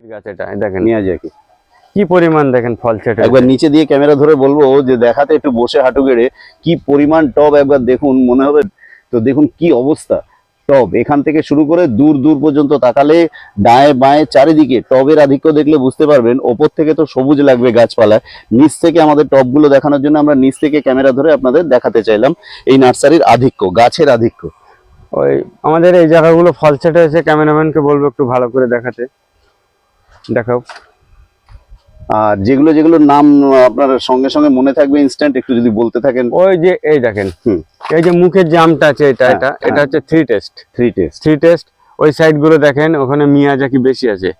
গাছ এটা কি। পরিমাণ দেখেন ফল ছেটে একবার নিচে দিয়ে ক্যামেরা ধরে বলব যে দেখাতে একটু বসে হাঁটু গেড়ে কি পরিমাণ টব একবার দেখুন মনে হবে তো দেখুন কি অবস্থা। টব এখান থেকে শুরু করে দূর দূর পর্যন্ত তাকালে ডায়ে বাঁয়ে চারিদিকে টবের আধিক্য দেখলে বুঝতে পারবেন ওপর থেকে তো সবুজ লাগবে গাছপালা। নিচ থেকে আমাদের টবগুলো দেখানোর জন্য আমরা নিচ থেকে ক্যামেরা ধরে আপনাদের দেখাতে চাইলাম এই নার্সারির আধিক্য গাছের আধিক্য। ওই আমাদের এই জায়গাগুলো ফল ছেটে হয়েছে ক্যামেরাম্যানকে বলব একটু ভালো করে দেখাতে। দেখাও। আর যেগুলো যেগুলো নাম আপনার সঙ্গে সঙ্গে মনে থাকবে ইনস্ট্যান্ট একটু যদি বলতে থাকেন। ওই যে এই দেখেন। এই যে মুখের জামটা আছে এটা হ্যাঁ, এটা হ্যাঁ। এটা হচ্ছে three taste three taste three taste ওই সাইডগুলো দেখেন ওখানে মিয়াজাকি বেশি আছে।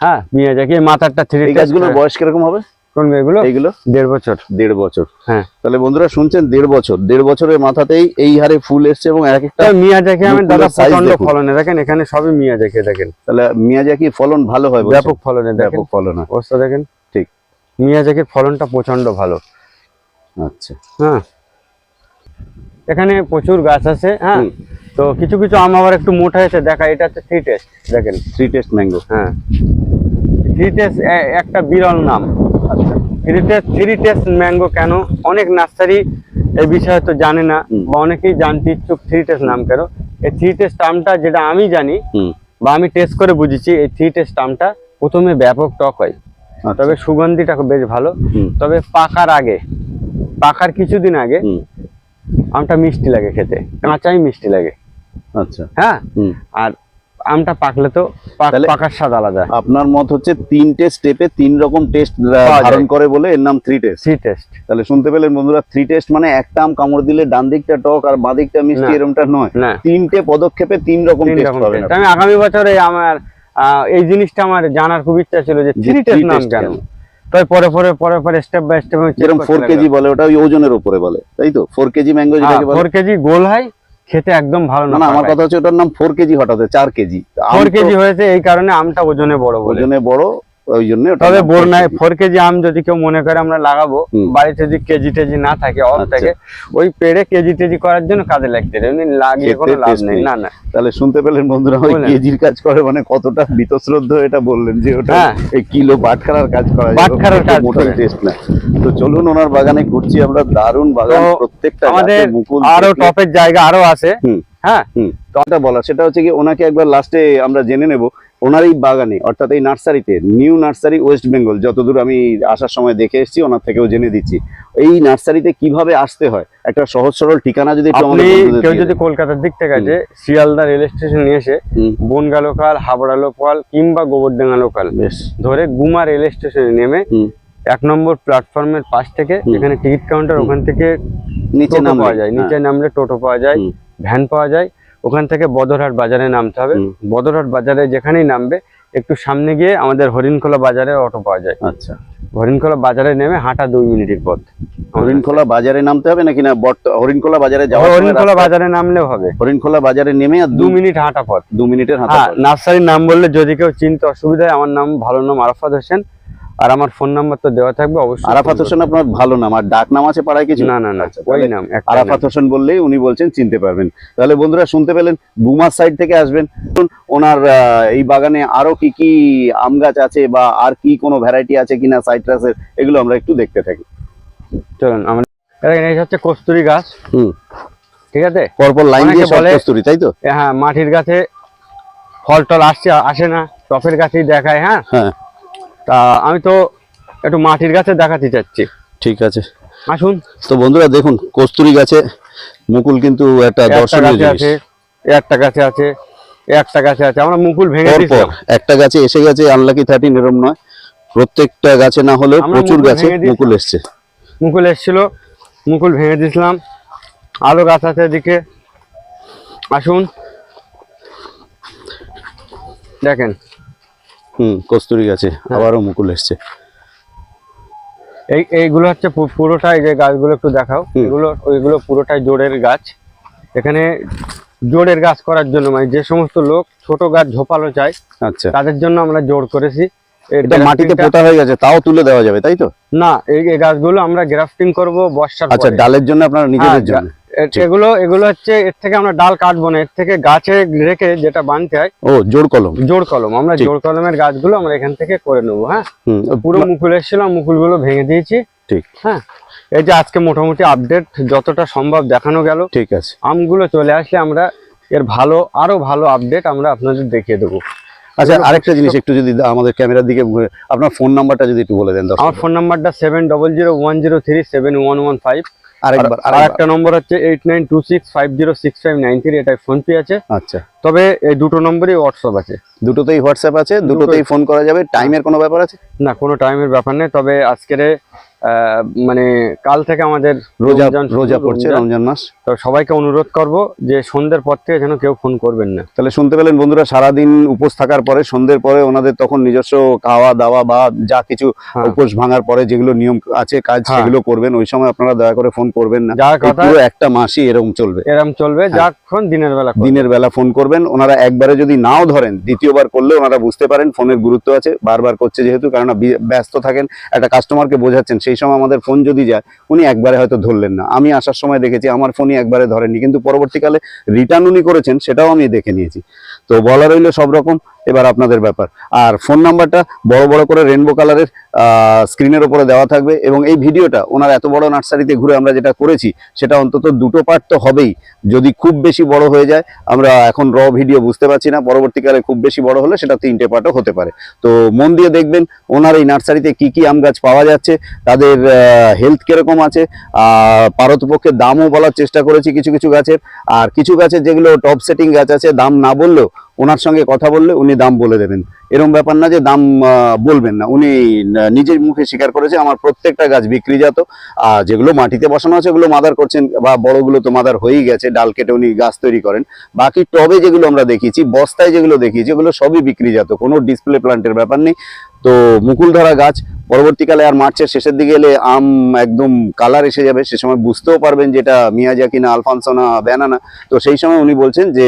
হ্যাঁ মিয়াজাকি মাথারটা থ্রি টেস্টগুলোর টেস্ট গাছগুলোর বয়স কীরকম হবে? কোন এগুলো? এইগুলো? দেড় বছর। দেড় বছর। হ্যাঁ। তাহলে বন্ধুরা শুনছেন দেড় বছর। দেড় বছরের মাথাতেই এই হারে ফুল এসছে এবং এক একটা মিয়াজাকি আমি দাদা প্রচণ্ড ফলনে। দেখেন এখানে সবই মিয়াজাকি দেখেন। তাহলে মিয়াজাকি ফলন ভালো হয় ব্যাপক ফলনে ব্যাপক ফলন হয়। অবস্থা দেখেন। ঠিক। মিয়াজাকির ফলনটা প্রচণ্ড ভালো। আচ্ছা। হ্যাঁ। এখানে প্রচুর গাছ আছে হ্যাঁ। তো কিছু কিছু আম আবার একটু মোটা হয়েছে। দেখা এটা হচ্ছে থ্রি টেস্ট দেখেন। থ্রি টেস্ট ম্যাঙ্গো হ্যাঁ। থ্রি টেস্ট একটা বিরল নাম। Three taste three taste mango কেন? অনেক নার্সারি এই বিষয়ে তো জানে না বা অনেকেই জানতে ইচ্ছুক থ্রি টেস্ট নাম কেন। এই থ্রি টেস্ট টার্মটা যেটা আমি জানি বা আমি টেস্ট করে বুঝেছি এই থ্রি টেস্ট টার্মটা প্রথমে ব্যাপক টক হয়। আচ্ছা। তবে সুগন্ধিটা বেশ ভালো। তবে পাকার আগে পাকার কিছুদিন আগে আমটা মিষ্টি লাগে খেতে কাঁচাই মিষ্টি লাগে। আচ্ছা। হ্যাঁ? আর আমটা পাকলে তো পাকার স্বাদ আলাদা। আপনার মত হচ্ছে তিনটে স্টেপে তিন রকম টেস্ট ধারণ করে বলে এর নাম থ্রি টেস্ট থ্রি টেস্ট তাহলে শুনতে পেলেন বন্ধুরা থ্রি টেস্ট মানে একটা আম কামড় দিলে ডান দিকটা টক আর বাঁ দিকটা মিষ্টি এরকমটা নয়। তিনটে পদক্ষেপে তিন রকম টেস্ট পাবেন আমি আগামী বছরে আমার এই জিনিসটা আমার জানার খুব ইচ্ছা ছিল যে থ্রি টেস্ট নাম কেন? তাই পরে পরে পরে পরে স্টেপ বাই স্টেপ যেরকম ফোর কেজি বলে ওটা ওই ওজনের উপরে বলে তাই তো? ফোর কেজি ম্যাঙ্গো যেটাকে বলে। ফোর কেজি গোল হয় খেতে একদম ভালো না আমার কথা হচ্ছে ওটার নাম ফোর কেজি হঠাৎ চার কেজি। ফোর কেজি হয়েছে এই কারণে আমটা ওজনে বড় ওজনে বড় ওই জন্য তবে বোর ফোর কেজি আম যদি কেউ মনে করে আমরা লাগাবো বাড়িতে যদি কেজি টেজি না থাকে অল আচ্ছা। থাকে ওই পেড়ে কেজি টেজি করার জন্য কাজে লাগতে লাগিয়ে কোনো লাভ নেই। না না। তাহলে শুনতে পেলেন বন্ধুরা ওই কেজির কাজ করে মানে কতটা বীতশ্রদ্ধ এটা বললেন যে ওটা হ্যাঁ। এই কিলো বাটখারার কাজ করা বাটখারার কাজ মোটাই। টেস্ট না তো চলুন ওনার বাগানে ঘুরছি আমরা দারুণ বাগান প্রত্যেকটা আমাদের আরও টপের জায়গা আরও আছে। হ্যাঁ। হুম। তো বলা সেটা হচ্ছে কি ওনাকে একবার লাস্টে আমরা জেনে নেব ওনার এই বাগানে অর্থাৎ এই নার্সারিতে নিউ নার্সারি ওয়েস্ট বেঙ্গল যতদূর আমি আসার সময় দেখে এসেছি ওনার থেকেও জেনে দিচ্ছি। এই নার্সারিতে কীভাবে আসতে হয়? একটা সহজ সরল ঠিকানা যদি কেউ যদি কলকাতার দিক থেকে আছে শিয়ালদা রেল স্টেশনে এসে হুম, বনগা লোকাল হাবড়া লোকাল কিংবা গোবরডাঙ্গা লোকাল বেশ। ধরে গুমা রেল স্টেশনে নেমে এক নম্বর প্ল্যাটফর্মের পাশ থেকে এখানে টিকিট কাউন্টার ওখান থেকে নিচে নাম পাওয়া যায় নিচে নামলে টোটো পাওয়া যায় ভ্যান পাওয়া যায় ওখান থেকে বদরহাট বাজারে নামতে হবে। বদরহাট বাজারে যেখানেই নামবে একটু সামনে গিয়ে আমাদের হরিণখোলা বাজারে অটো পাওয়া যায়। আচ্ছা। হরিণখোলা বাজারে নেমে হাঁটা দুই মিনিটের পথ। হরিণখোলা বাজারে নামতে হবে নাকি না হরিণখোলা বাজারে সময় হরিণখোলা বাজারে নামলেও হবে। হরিণখোলা বাজারে নেমে আর দু মিনিট হাঁটা পথ। দু মিনিটের হাতে হ্যাঁ নার্সারির নাম বললে যদি কেউ চিনতে অসুবিধা হয় আমার নাম ভালো নাম আরাফাত হোসেন। আর আমার ফোন নাম্বার তো দেওয়া থাকবে অবশ্যই আরাফাত হোসেন আপনার ভালো নাম আর ডাক নাম আছে পাড়ায় কিছু? না না না আচ্ছা, ওই নাম আরাফাত হোসেন বললেই উনি বলছেন চিনতে পারবেন। তাহলে বন্ধুরা শুনতে পেলেন গুমার সাইড থেকে আসবেন। ওনার এই বাগানে আরও কি কি আম গাছ আছে বা আর কি কোনো ভ্যারাইটি আছে কিনা সাইট্রাসের এগুলো আমরা একটু দেখতে থাকি। চলুন আমরা এই হচ্ছে কস্তুরি গাছ। হুম। ঠিক আছে? পরপর লাইন দিয়ে সব কস্তুরি তাই তো? হ্যাঁ মাটির গাছে ফল টল আসছে আসে না টপের গাছেই দেখায় হ্যাঁ? হ্যাঁ। তা আমি তো একটু মাটির গাছে দেখাতে চাচ্ছি। ঠিক আছে। আসুন। তো বন্ধুরা দেখুন কস্তুরি গাছে মুকুল কিন্তু একটা দর্শনীয় জিনিস। আছে একটা গাছে আছে একটা গাছে আছে আমরা মুকুল ভেঙে দিয়েছিলাম। একটা গাছে এসে গেছে আনলাকি থার্টিন এরম নয়। প্রত্যেকটা গাছে না হলেও প্রচুর গাছে মুকুল এসছে। মুকুল এসেছিল মুকুল ভেঙে দিয়েছিলাম। আরও গাছ আছে এদিকে। আসুন। দেখেন হুম কস্তুরি গাছে হ্যাঁ। আবারও মুকুল এসছে এই এইগুলো হচ্ছে পুরোটাই যে গাছগুলো একটু দেখাও। এগুলো ওইগুলো পুরোটাই জোড়ের গাছ এখানে জোড়ের গাছ করার জন্য মানে যে সমস্ত লোক ছোট গাছ ঝোপালো চায় আচ্ছা তাদের জন্য আমরা জোর করেছি এটা মাটিতে পোতা হয়ে গেছে তাও তুলে দেওয়া যাবে তাই তো না এই গাছগুলো আমরা গ্রাফটিং করব বর্ষার আচ্ছা ডালের জন্য আপনারা নিজেদের হ্যাঁ, জন্য। এগুলো এগুলো হচ্ছে এর থেকে আমরা ডাল কাটবো না। এর থেকে গাছে রেখে যেটা বানতে হয় ও জোর কলম। জোর কলম। আমরা জোর কলমের গাছগুলো আমরা এখান থেকে করে নেব হ্যাঁ? পুরো মুকুল এসেছিল মুকুলগুলো ভেঙে দিয়েছি। ঠিক। হ্যাঁ? এই যে আজকে মোটামুটি আপডেট যতটা সম্ভব দেখানো গেল। ঠিক আছে। আমগুলো চলে আসলে আমরা এর ভালো আরও ভালো আপডেট আমরা আপনাদের দেখিয়ে দেবো। আচ্ছা আরেকটা জিনিস একটু যদি আমাদের ক্যামেরার দিকে আপনার ফোন নাম্বারটা যদি একটু বলে দেন আমার ফোন নাম্বারটা seven double zero one zero three seven one one five আরেকবার আরেকটা একটা নম্বর হচ্ছে eight nine two six five zero six five nine three এটাই ফোন পে আছে। আচ্ছা। তবে এই দুটো নম্বরই হোয়াটসঅ্যাপ আছে। দুটোতেই হোয়াটসঅ্যাপ আছে দুটোতেই ফোন করা যাবে। টাইমের কোনো ব্যাপার আছে? না কোনো টাইমের ব্যাপার নেই। তবে আজকের মানে কাল থেকে আমাদের রোজা রোজা পড়ছে রমজান। মাস তো সবাইকে অনুরোধ করব যে সন্ধ্যের পর থেকে যেন কেউ ফোন করবেন না তাহলে শুনতে পেলেন বন্ধুরা সারাদিন উপোস থাকার পরে সন্ধ্যের পরে ওনাদের তখন নিজস্ব খাওয়া দাওয়া বা যা কিছু হ্যাঁ। উপোস ভাঙার পরে যেগুলো নিয়ম আছে কাজ হ্যাঁ। সেগুলো করবেন ওই সময় আপনারা দয়া করে ফোন করবেন না যা কথা একটা মাসই এরকম চলবে এরম চলবে যখন দিনের বেলা দিনের বেলা ফোন করবেন ওনারা একবারে যদি নাও ধরেন দ্বিতীয়বার করলে ওনারা বুঝতে পারেন ফোনের গুরুত্ব আছে বারবার করছে যেহেতু কারণ ব্যস্ত থাকেন একটা কাস্টমারকে বোঝাচ্ছেন সেই সময় আমাদের ফোন যদি যায়, উনি একবারে হয়তো ধরলেন না। আমি আসার সময় দেখেছি আমার ফোনই একবারে ধরেননি, কিন্তু পরবর্তীকালে রিটার্ন উনি করেছেন, সেটাও আমি দেখে নিয়েছি। তো বলা রইল সব রকম এবার আপনাদের ব্যাপার। আর ফোন নাম্বারটা বড় বড় করে রেনবো কালারের স্ক্রিনের উপরে দেওয়া থাকবে এবং এই ভিডিওটা ওনার এত বড় নার্সারিতে ঘুরে আমরা যেটা করেছি, সেটা অন্তত দুটো পার্ট তো হবেই। যদি খুব বেশি বড় হয়ে যায়, আমরা এখন র ভিডিও বুঝতে পারছি না, পরবর্তীকালে খুব বেশি বড় হলে সেটা তিনটে পার্টও হতে পারে। তো মন দিয়ে দেখবেন ওনার এই নার্সারিতে কি কি আম গাছ পাওয়া যাচ্ছে, তাদের হেলথ কীরকম আছে পারতপক্ষে দামও বলার চেষ্টা করেছি কিছু কিছু গাছের। আর কিছু গাছের যেগুলো টপ সেটিং গাছ আছে, দাম না বললেও ওনার সঙ্গে কথা বললে উনি দাম বলে দেবেন। এরকম ব্যাপার না যে দাম বলবেন না। উনি নিজের মুখে স্বীকার করেছে, আমার প্রত্যেকটা গাছ বিক্রিজাত আর যেগুলো মাটিতে বসানো আছে ওগুলো মাদার করছেন, বা বড়গুলো তো মাদার হয়েই গেছে, ডাল কেটে উনি গাছ তৈরি করেন। বাকি টবে যেগুলো আমরা দেখিয়েছি, বস্তায় যেগুলো দেখিয়েছি, ওগুলো সবই বিক্রিজাত কোনো ডিসপ্লে প্লান্টের ব্যাপার নেই। তো মুকুল ধরা গাছ পরবর্তীকালে আর মার্চের শেষের দিকে এলে আম একদম কালার এসে যাবে। সে সময় বুঝতেও পারবেন যেটা মিয়াজাকি না আলফানসো না, ব্যানানা। তো সেই সময় উনি বলছেন যে,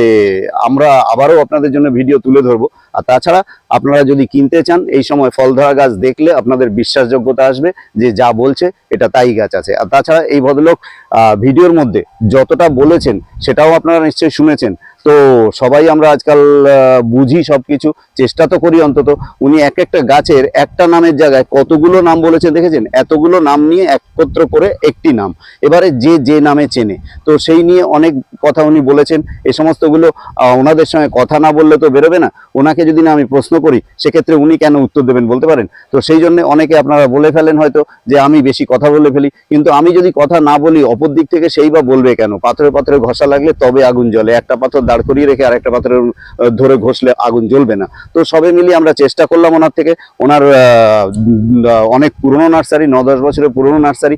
আমরা আবারও আপনাদের জন্য ভিডিও তুলে ধরবো। আর তাছাড়া আপনারা যদি কিনতে চান, এই সময় ফল ধরা গাছ দেখলে আপনাদের বিশ্বাসযোগ্যতা আসবে যে যা বলছে, এটা তাই গাছ আছে। আর তাছাড়া এই ভদ্রলোক ভিডিওর মধ্যে যতটা বলেছেন, সেটাও আপনারা নিশ্চয়ই শুনেছেন। তো সবাই আমরা আজকাল বুঝি সব কিছু চেষ্টা তো করি অন্তত। উনি এক একটা গাছের একটা নামের জায়গায় কতগুলো নাম বলেছেন দেখেছেন? এতগুলো নাম নিয়ে একত্র করে একটি নাম। এবারে যে যে নামে চেনে। তো সেই নিয়ে অনেক কথা উনি বলেছেন। এই সমস্তগুলো ওনাদের সঙ্গে কথা না বললে তো বেরোবে না। ওনাকে যদি না আমি প্রশ্ন করি, সেক্ষেত্রে উনি কেন উত্তর দেবেন বলতে পারেন? তো সেই জন্য অনেকে আপনারা বলে ফেলেন হয়তো যে, আমি বেশি কথা বলে ফেলি। কিন্তু আমি যদি কথা না বলি, অপর দিক থেকে সেই বা বলবে কেন? পাথরে পাথরে ঘষা লাগলে তবে আগুন জ্বলে। একটা পাথর দাঁড় করিয়ে রেখে আরেকটা আহ, ধরে ঘষলে আগুন জ্বলবে না। তো সবে মিলিয়ে আমরা চেষ্টা করলাম ওনার থেকে। ওনার অনেক পুরনো নার্সারি ন দশ বছরের পুরনো নার্সারি।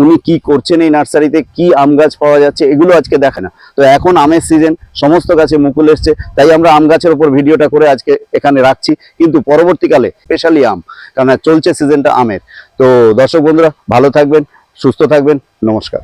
উনি কি করছেন এই নার্সারিতে কি আম গাছ পাওয়া যাচ্ছে এগুলো আজকে দেখে না। তো এখন আমের সিজন সমস্ত গাছে মুকুল এসছে তাই আমরা আম গাছের ওপর ভিডিওটা করে আজকে এখানে রাখছি। কিন্তু পরবর্তীকালে স্পেশালি আম কারণ চলছে সিজনটা আমের। তো দর্শক বন্ধুরা ভালো থাকবেন সুস্থ থাকবেন নমস্কার।